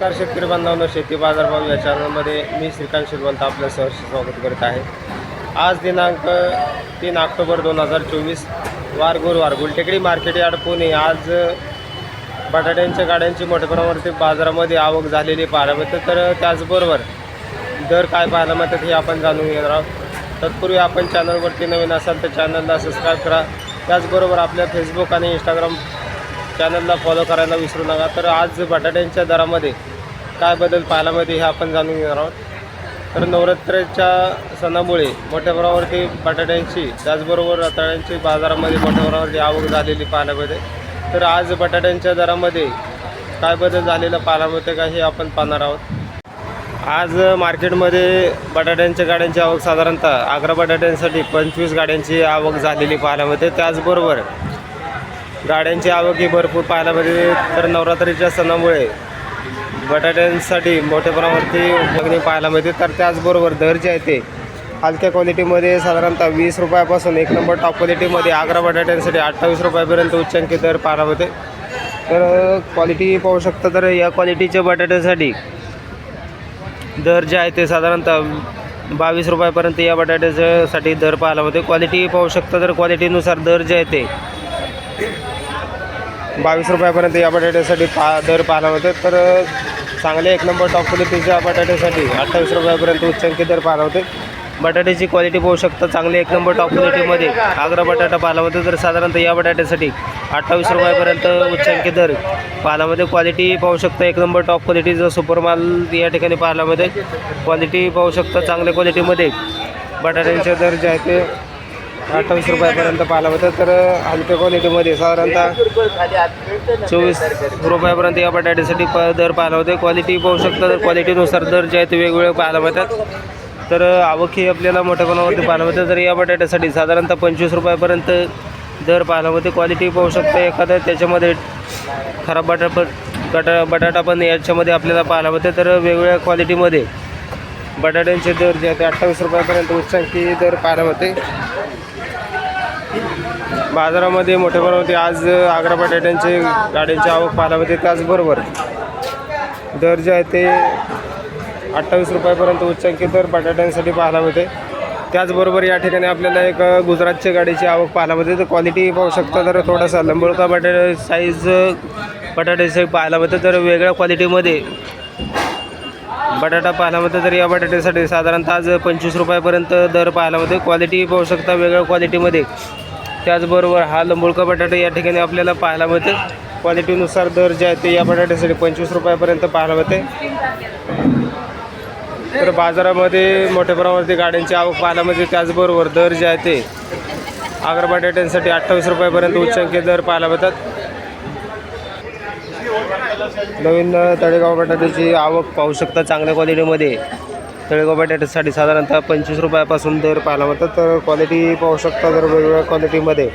नमस्कार शेतकरी बांधवांनो शेती बाजारभाव या चॅनलमध्ये मी श्रीकांत शिरवंत आपलं सहर्ष स्वागत करत आहे. आज दिनांक तीन ऑक्टोबर दोन हजार चोवीस वार गुरुवार गुलटेकडी मार्केट यार्ड पुणे. आज बटाट्यांच्या गाड्यांची मोठ्या प्रमाणावरती बाजारामध्ये आवक झालेली पाहायला मिळते. तर त्याचबरोबर दर काय पाहायला मिळतात हे आपण जाणून घेणार आहोत. तत्पूर्वी आपण चॅनलवरती नवीन असाल तर चॅनलला सबस्क्राईब करा. त्याचबरोबर आपल्या फेसबुक आणि इंस्टाग्राम चॅनलला फॉलो करायला विसरू नका. तर आज बटाट्यांच्या दरामध्ये काय बदल पाहायला मिळते हे आपण जाणून घेणार आहोत. तर नवरात्राच्या सणामुळे मोठ्या प्रमाणावरती बटाट्यांची त्याचबरोबर रताळ्यांची बाजारामध्ये मोठ्या प्रमाणावरती आवक झालेली पाहायला मिळते. तर आज बटाट्यांच्या दरामध्ये काय बदल झालेला पाहायला मिळते का हे आपण पाहणार आहोत. आज मार्केटमध्ये बटाट्यांच्या गाड्यांची आवक साधारणतः अकरा बटाट्यांसाठी पंचवीस गाड्यांची आवक झालेली पाहायला मिळते. त्याचबरोबर गाड्यांची आवक ही भरपूर पाहायला मिळते. तर नवरात्रीच्या सणामुळे बटाट्यांसाठी मोठ्या प्रमाणावरती मागणी पाहायला मिळते. तर त्याचबरोबर दर जे आहे ते. हलक्या क्वालिटीमध्ये साधारणतः वीस रुपयापासून एक नंबर टॉप क्वालिटीमध्ये आग्रा बटाट्यांसाठी अठ्ठावीस रुपयापर्यंत उच्चांकी दर पाहायला मिळते. तर क्वालिटी पाहू शकता तर या क्वालिटीच्या बटाट्यासाठी दर जे आहे ते साधारणतः बावीस रुपयापर्यंत या बटाट्याच्यासाठी दर पाहायला मिळते. क्वालिटी पाहू शकता तर क्वालिटीनुसार दर जे आहे ते. बावीस रुपयापर्यंत या बटाट्यासाठी पा दर पाहायला होते. तर चांगले एक नंबर टॉप क्वालिटीच्या बटाट्यासाठी अठ्ठावीस रुपयापर्यंत उच्चांकी दर पाहायला होते. बटाट्याची क्वालिटी पाहू शकता चांगले एक नंबर टॉप क्वालिटीमध्ये आग्रा बटाटा पाहायला होता. तर साधारणतः या बटाट्यासाठी अठ्ठावीस रुपयापर्यंत उच्चांकी दर पाहायला क्वालिटी पाहू शकता एक नंबर टॉप क्वालिटीचं सुपर माल या ठिकाणी पाहायला क्वालिटी पाहू शकता चांगल्या क्वालिटीमध्ये बटाट्यांचे दर जे आहे ते अठ्ठावीस रुपयापर्यंत पाहिला होता. तर हलक्या क्वालिटीमध्ये साधारणतः चोवीस रुपयापर्यंत या बटाट्यासाठी प दर पाहिला होते. क्वालिटी पाहू शकता तर क्वालिटीनुसार दर जे आहेत ते वेगवेगळे पाहायला मिळतात. तर आवक ही आपल्याला मोठ्या प्रमाणावरती पाहायला मिळते. तर या बटाट्यासाठी साधारणतः पंचवीस रुपयापर्यंत दर पाहायला मिळते. क्वालिटी पाहू शकता एखादं त्याच्यामध्ये खराब बटाटा बटा बटाटा पण याच्यामध्ये आपल्याला पाहायला मिळते. तर वेगवेगळ्या क्वालिटीमध्ये बटाट्यांचे दर जे आहेत ते अठ्ठावीस रुपयापर्यंत उच्चांकी दर पाहायला मिळते. बाजारामध्ये मोठ्या प्रमाणामध्ये आज आग्रा बटाट्यांचे गाड्यांची आवक पाहायला मिळते. त्याचबरोबर दर जे आहे ते अठ्ठावीस रुपयापर्यंत उच्चांकी दर बटाट्यांसाठी पाहायला मिळते. त्याचबरोबर या ठिकाणी आपल्याला एक गुजरातच्या गाडीची आवक पाहायला मिळते. तर क्वालिटी पाहू शकता तर थोडासा लंबोळका बटाटा साईज बटाट्याचे पाहायला मिळते. तर वेगळ्या क्वालिटीमध्ये बटाटा पाहायला मिळतं. तर या बटाट्यासाठी साधारणतः आज पंचवीस रुपयापर्यंत दर पाहायला मिळते. क्वालिटी पाहू शकता वेगळ्या क्वालिटीमध्ये त्याचबरोबर हा लंबुळका बटाटा या ठिकाणी आपल्याला पाहायला मिळते क्वालिटीनुसार दर जे आहे ते या बटाट्यासाठी पंचवीस रुपयापर्यंत पाहायला मिळते तर बाजारामध्ये मोठ्या प्रमाणावरती गाड्यांची आवक पाहायला मिळते. त्याचबरोबर दर जे आहे ते आग्रा बटाट्यांसाठी अठ्ठावीस रुपयापर्यंत उच्चांकी दर पाहायला मिळतात. नवीन तळेगाव बटाट्याची आवक पाहू शकता चांगल्या क्वालिटीमध्ये तळेगाव बटाट्यासाठी साधारणतः पंचवीस रुपयापासून दर पाहायला मिळतात. तर क्वालिटी पाहू शकता जर वेगवेगळ्या क्वालिटीमध्ये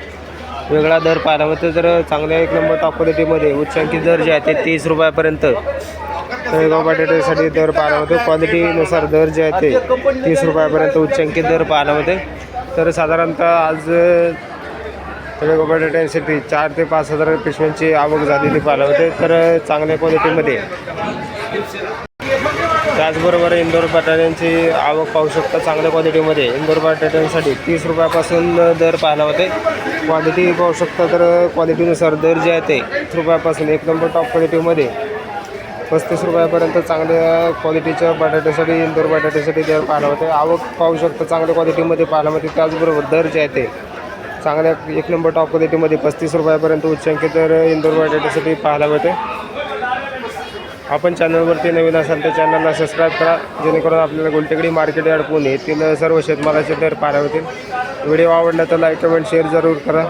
वेगळा दर पाहायला मिळतो तर चांगल्या एक नंबर टॉप क्वालिटीमध्ये उच्चांकी दर जे आहे ते तीस रुपयापर्यंत तळेगाव बटाट्यासाठी दर पाहायला मिळतो. क्वालिटीनुसार दर जे आहे ते तीस रुपयापर्यंत उच्चांकी दर पाहायला मिळते. तर साधारणतः आज तळेगाव बटाट्यांसाठी चार ते पाच हजार पिशव्यांची आवक झालेली पाहायला मिळते. तर चांगल्या क्वालिटीमध्ये त्याचबरोबर इंदोर बटाट्यांची आवक पाहू शकता चांगल्या क्वालिटीमध्ये इंदोर बटाट्यांसाठी तीस रुपयापासून दर पाहायला होते. क्वालिटी पाहू शकता तर क्वालिटीनुसार दर जे आहे ते तीस रुपयापासून एक नंबर टॉप क्वालिटीमध्ये पस्तीस रुपयापर्यंत चांगल्या क्वालिटीच्या बटाट्यासाठी इंदोर बटाट्यासाठी दर पाहायला होते. आवक पाहू शकता चांगल्या क्वालिटीमध्ये पाहायला होते. त्याचबरोबर दर जे आहे ते चांगल्या एक नंबर टॉप क्वालिटीमध्ये पस्तीस रुपयापर्यंत उच्चांकी दर इंदोर बटाट्यासाठी पाहायला मिळते आपण चॅनलवरती नवीन असाल तर चॅनलला सबस्क्राईब करा. जेणेकरून आपल्याला गुलटेकडी मार्केट यार्ड पुणे येथील सर्व शेतमालाचे दर पाहायला होतील व्हिडिओ आवडला तर लाईक कमेंट शेअर जरूर करा.